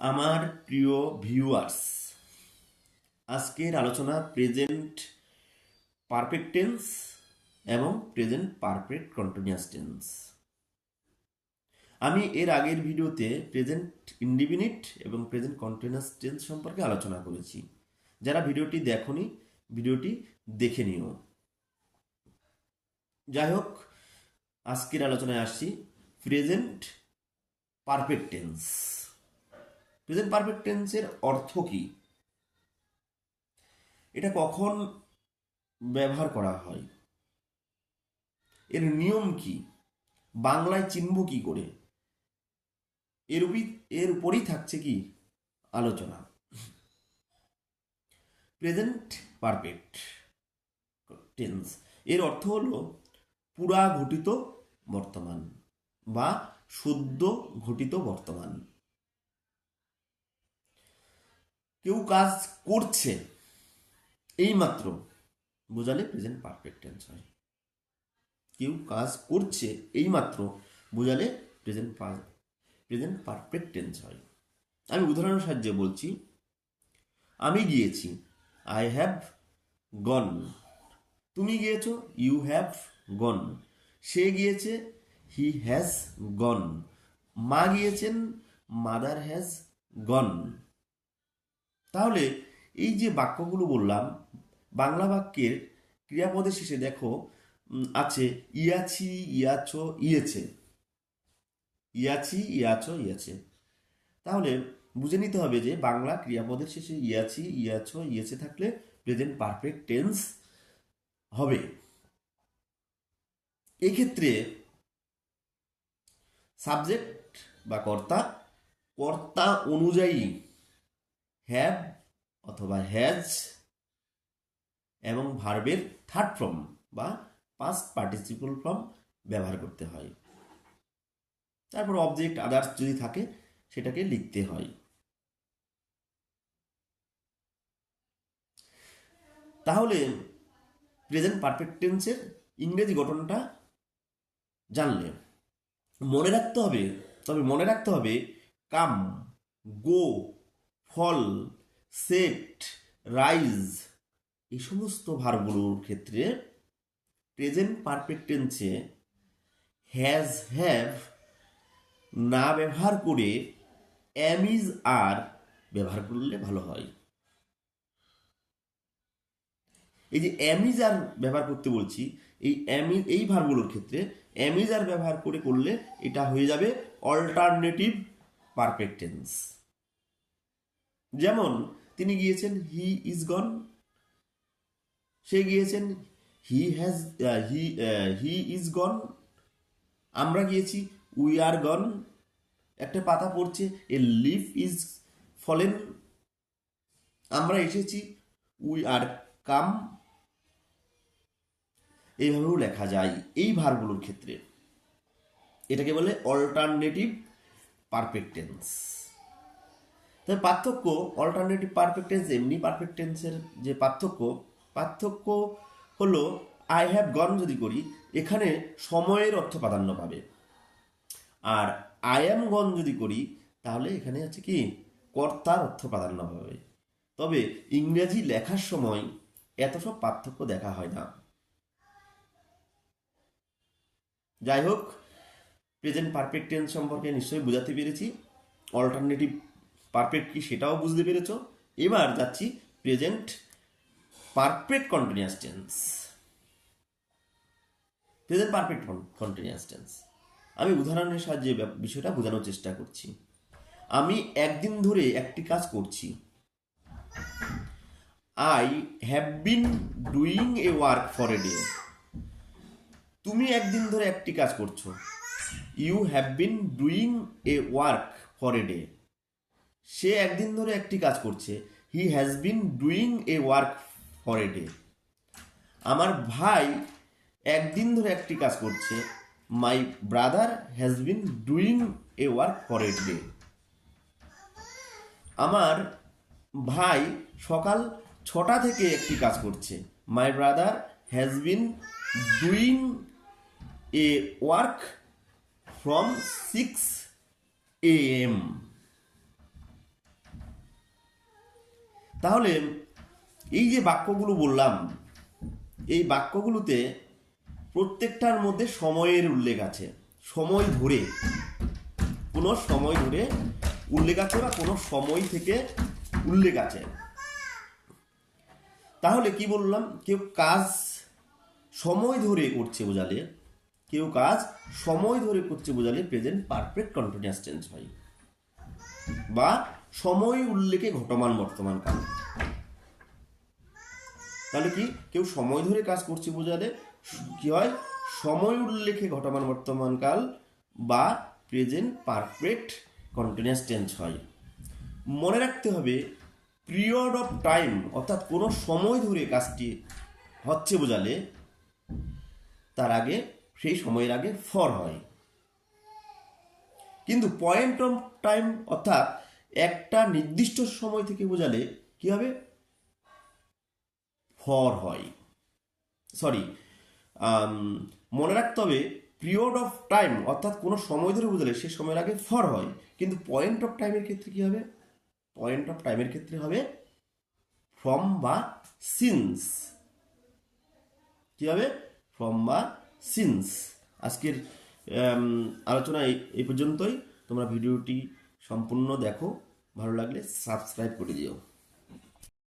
আমার প্রিয় ভিউয়ার্স আজকের আলোচনা প্রেজেন্ট পারফেক্ট টেন্স এবং প্রেজেন্ট পারফেক্ট কন্টিনিউয়াস টেন্স আমি এর আগের ভিডিওতে প্রেজেন্ট ইন্ডিফিনিট এবং প্রেজেন্ট কন্টিনিউয়াস টেন্স সম্পর্কে আলোচনা করেছি। যারা ভিডিওটি দেখনি, ভিডিওটি দেখে নিও। যাই হোক আজকের আলোচনায় আসছি present perfect tense present perfect টেন্সের অর্থ কি? এটা কখন ব্যবহার করা হয়? এর নিয়ম কি? বাংলায় চিনব কি করে? এর এর উপরই থাকছে কি? আলোচনা। প্রেজেন্ট পারফেক্ট টেন্স এর অর্থ হলো পুরা ঘটিত বর্তমান বা সদ্য ঘটিত বর্তমান। কেউ কাজ করছে। এইমাত্র বোঝালে প্রেজেন্ট পারফেক্ট টেন্স হয়। কেউ কাজ করছে, এইমাত্র বোঝালে প্রেজেন্ট প্রেজেন্ট পারফেক্ট টেন্স হয়। আমি উদাহরণের সাহায্যে বলছি, আমি গিয়েছি আই হ্যাভ গন তুমি গিয়েছো ইউ হ্যাভ গন সে গিয়েছে হি হ্যাজ গন মা গিয়েছেন মাদার হ্যাজ গন তাহলে এই যে বাক্যগুলো বললাম, বাংলা বাক্যের ক্রিয়াপদের শেষে দেখো আছে ইয়াছি ইয়াছো ইয়েছে ইয়াছি ইয়াছো ইয়েছে তাহলে বুঝে নিতে হবে যে বাংলা ক্রিয়াপদের শেষে ইয়াছি ইয়াছো ইয়েছে থাকলে প্রেজেন্ট পারফেক্ট টেন্স হবে। এক্ষেত্রে সাবজেক্ট বা কর্তা কর্তা অনুযায়ী হ্যাভ অথবা হ্যাজ এবং ভার্বের থার্ড ফর্ম বা পাস্ট পার্টিসিপল ফর্ম ব্যবহার করতে হয়। তারপর অবজেক্ট আদার্স যদি থাকে, সেটাকে লিখতে হয়। তাহলে প্রেজেন্ট পারফেক্ট টেন্সের ইংরেজি গঠনটা জানলে। মনে রাখতে হবে, তবে মনে রাখতে হবে কাম গো ফল সেট রাইজ, এই সমস্ত ভারগুলোর ক্ষেত্রে প্রেজেন্ট পারফেক্ট টেন্সে হ্যাজ হ্যাভ না ব্যবহার করে অ্যামিজ আর ব্যবহার করলে ভালো হয়। এই যে অ্যামিজার ব্যবহার করতে বলছি, এই অ্যামি এই ভারগুলোর ক্ষেত্রে অ্যামিজার ব্যবহার করে করলে এটা হয়ে যাবে অল্টারনেটিভ পারফেক্ট টেন্স যেমন তিনি গিয়েছেন হি ইজ গন সে গিয়েছেন he has he he is gone আমরা গিয়েছি উই আর গন একটা পাতা পড়ছে এ লিফ ইজ ফলেন আমরা এসেছি উই আর কাম এইভাবেও লেখা যায় এই ভারগুলোর ক্ষেত্রে। এটাকে বলে অল্টারনেটিভ পারফেক্ট টেন্স তবে পার্থক্য অল্টারনেটিভ পারফেক্ট টেন্স এমনি পারফেক্ট টেন্সের যে পার্থক্য পার্থক্য হলো আই হ্যাভ গন যদি করি, এখানে সময়ের অর্থ প্রাধান্য পাবে। আর আই অ্যাম গন যদি করি, তাহলে এখানে আছে কি? কর্তার অর্থ প্রাধান্য পাবে। তবে ইংরেজি লেখার সময় এত সব পার্থক্য দেখা হয় না। যাই হোক প্রেজেন্ট পারফেক্ট টেন্স সম্পর্কে নিশ্চয়ই বোঝাতে পেরেছি। অল্টারনেটিভ পারফেক্ট কি সেটাও বুঝতে পেরেছ। এবার যাচ্ছি present perfect continuous tense present perfect continuous tense আমি উদাহরণের সাহায্যে বিষয়টা বোঝানোর চেষ্টা করছি। আমি একদিন ধরে একটি কাজ করছি। I have been doing a work for a day তুমি একদিন ধরে একটি কাজ করছ। You have been doing a work for a day সে একদিন ধরে একটি কাজ করছে। He has been doing a work for a day আমার ভাই একদিন ধরে একটি কাজ করছে। My brother has been doing a work for a day আমার ভাই সকাল ছটা থেকে একটি কাজ করছে। My brother has been doing a work from six A M তাহলে এই যে বাক্যগুলো বললাম, এই বাক্যগুলোতে প্রত্যেকটার মধ্যে সময়ের উল্লেখ আছে। সময় ধরে, কোনো সময় ধরে উল্লেখ আছে বা কোনো সময় থেকে উল্লেখ আছে। তাহলে কি বললাম? কেউ কাজ সময় ধরে করছে বোঝালে, কেউ কাজ সময় ধরে করছে বোঝালে প্রেজেন্ট পারফেক্ট কন্টিনিউয়াস টেন্স হয়। বা সময় উল্লেখে ঘটমান বর্তমান কাল। তাহলে কি? কেউ সময় ধরে কাজ করছে বোঝালে কি হয়? সময় উল্লেখে ঘটমান বর্তমান কাল বা প্রেজেন্ট পারফেক্ট কন্টিনিউয়াস টেন্স হয়। মনে রাখতে হবে পিরিয়ড অফ টাইম অর্থাৎ কোনো সময় ধরে কাজটি হচ্ছে বোঝালে, তার আগে, সেই সময়ের আগে ফর হয়। কিন্তু পয়েন্ট অফ টাইম অর্থাৎ একটা নির্দিষ্ট সময় থেকে বোঝালে কি হবে? ফর হয়। সরি মনে রাখতে হবে পিরিয়ড অফ টাইম অর্থাৎ কোনো সময় ধরে বোঝালে সে সময়ের আগে ফর হয়। কিন্তু পয়েন্ট অফ টাইমের ক্ষেত্রে কি হবে? পয়েন্ট অফ টাইমের ক্ষেত্রে হবে ফ্রম বা সিন্স কি হবে? ফ্রম বা সিন্স আজকের আলোচনা এই এই পর্যন্তই। তোমরা ভিডিওটি সম্পূর্ণ দেখো ভালো লাগলে সাবস্ক্রাইব করে দিও।